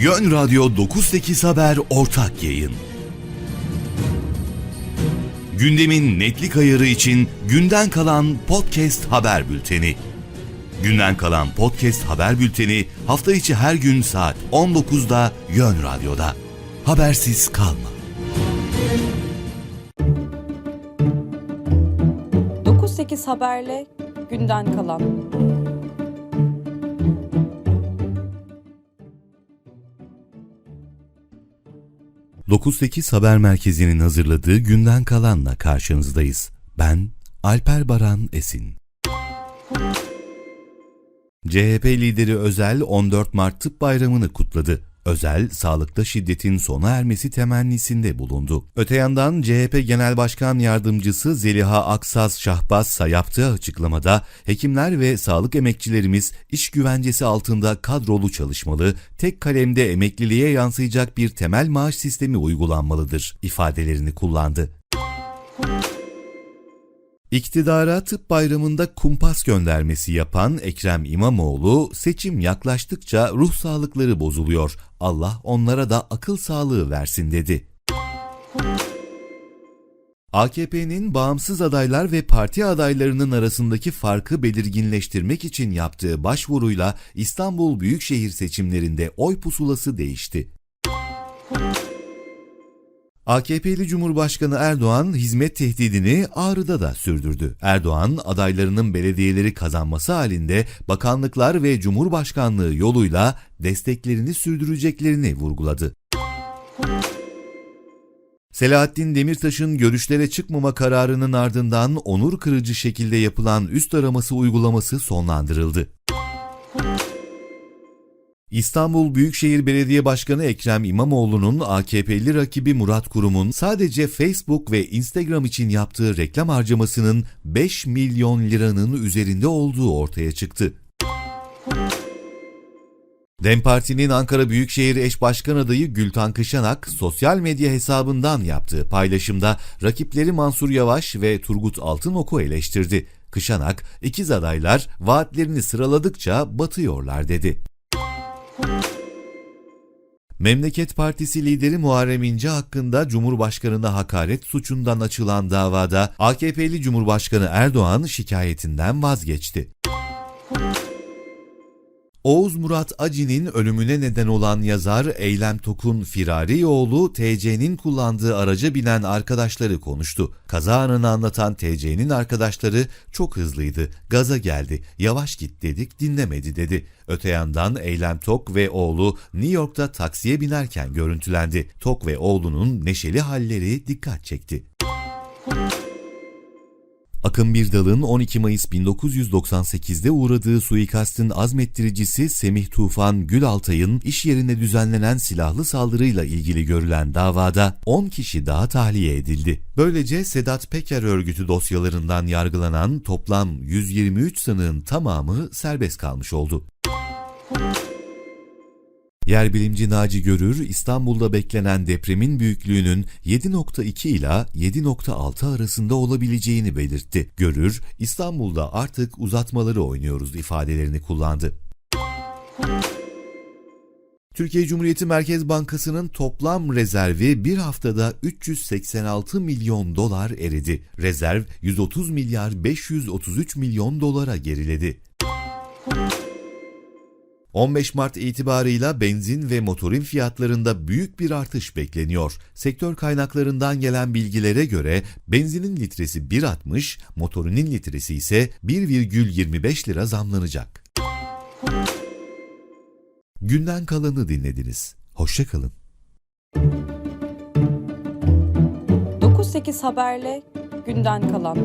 Yön Radyo 98 Haber ortak yayın. Gündemin netlik ayarı için günden kalan podcast haber bülteni. Günden kalan podcast haber bülteni hafta içi her gün saat 19'da Yön Radyo'da. Habersiz kalma. 98 haberle günden kalan. ...98 Haber Merkezi'nin hazırladığı günden kalanla karşınızdayız. Ben Alper Baran Esin. CHP lideri Özel 14 Mart Tıp Bayramı'nı kutladı. Özel, sağlıkta şiddetin sona ermesi temennisinde bulundu. Öte yandan CHP Genel Başkan Yardımcısı Zeliha Aksaz Şahbazsa yaptığı açıklamada hekimler ve sağlık emekçilerimiz iş güvencesi altında kadrolu çalışmalı, tek kalemde emekliliğe yansıyacak bir temel maaş sistemi uygulanmalıdır ifadelerini kullandı. İktidara tıp bayramında kumpas göndermesi yapan Ekrem İmamoğlu, seçim yaklaştıkça ruh sağlıkları bozuluyor. Allah onlara da akıl sağlığı versin dedi. AKP'nin bağımsız adaylar ve parti adaylarının arasındaki farkı belirginleştirmek için yaptığı başvuruyla İstanbul Büyükşehir seçimlerinde oy pusulası değişti. AKP'li Cumhurbaşkanı Erdoğan hizmet tehdidini Ağrı'da da sürdürdü. Erdoğan adaylarının belediyeleri kazanması halinde bakanlıklar ve Cumhurbaşkanlığı yoluyla desteklerini sürdüreceklerini vurguladı. Selahattin Demirtaş'ın görüşlere çıkmama kararının ardından onur kırıcı şekilde yapılan üst araması uygulaması sonlandırıldı. İstanbul Büyükşehir Belediye Başkanı Ekrem İmamoğlu'nun AKP'li rakibi Murat Kurum'un sadece Facebook ve Instagram için yaptığı reklam harcamasının 5 milyon liranın üzerinde olduğu ortaya çıktı. DEM Parti'nin Ankara Büyükşehir Eş Başkan adayı Gültan Kışanak, sosyal medya hesabından yaptığı paylaşımda rakipleri Mansur Yavaş ve Turgut Altınok'u eleştirdi. Kışanak, ikiz adaylar vaatlerini sıraladıkça batıyorlar dedi. Memleket Partisi lideri Muharrem İnce hakkında Cumhurbaşkanına hakaret suçundan açılan davada AKP'li Cumhurbaşkanı Erdoğan şikayetinden vazgeçti. Oğuz Murat Aci'nin ölümüne neden olan yazar Eylem Tok'un firari oğlu TC'nin kullandığı araca binen arkadaşları konuştu. Kaza anını anlatan TC'nin arkadaşları çok hızlıydı, gaza geldi, yavaş git dedik dinlemedi dedi. Öte yandan Eylem Tok ve oğlu New York'ta taksiye binerken görüntülendi. Tok ve oğlunun neşeli halleri dikkat çekti. Akın Birdal'ın 12 Mayıs 1998'de uğradığı suikastin azmettiricisi Semih Tufan Gülaltay'ın iş yerine düzenlenen silahlı saldırıyla ilgili görülen davada 10 kişi daha tahliye edildi. Böylece Sedat Peker örgütü dosyalarından yargılanan toplam 123 sanığın tamamı serbest kalmış oldu. Yerbilimci Naci Görür, İstanbul'da beklenen depremin büyüklüğünün 7.2 ila 7.6 arasında olabileceğini belirtti. Görür, İstanbul'da artık uzatmaları oynuyoruz ifadelerini kullandı. Türkiye Cumhuriyeti Merkez Bankası'nın toplam rezervi bir haftada 386 milyon dolar eridi. Rezerv 130 milyar 533 milyon dolara geriledi. 15 Mart itibarıyla benzin ve motorin fiyatlarında büyük bir artış bekleniyor. Sektör kaynaklarından gelen bilgilere göre benzinin litresi 1.60, motorinin litresi ise 1,25 lira zamlanacak. Günden kalanı dinlediniz. Hoşçakalın. 98 haberle günden kalan.